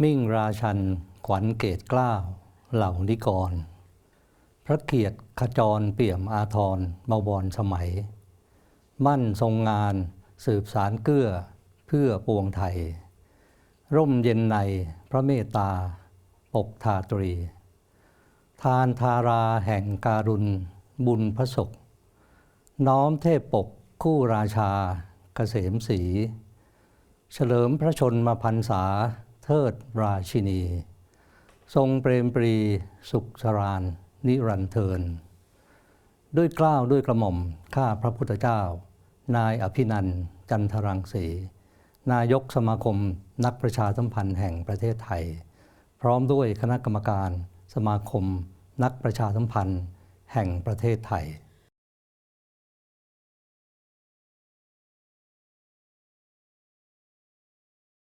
มิ่งราชันขวัญเกตกล้าเหล่านิกร พระเกียรติขจรเปี่ยมอาทรเบาบอนสมัย มั่นทรงงานสืบสารเกื้อเพื่อปวงไทย ร่มเย็นในพระเมตตา ปกทาตรี ทานทาราแห่งการุณบุญพระศก น้อมเทพปกคู่ราชาเกษมศรีเฉลิมพระชนมาพรรษา เทิดราชินี ทรงเปรมปรีสุขสรานนิรันเทิน ด้วยกล้าวด้วยกระหม่อมข้าพระพุทธเจ้า นายอภินันจันทรังสีนายกสมาคมนักประชาสัมพันธ์แห่งประเทศไทย พร้อมด้วยคณะกรรมการ สมาคม นักประชาสัมพันธ์ แห่งประเทศไทย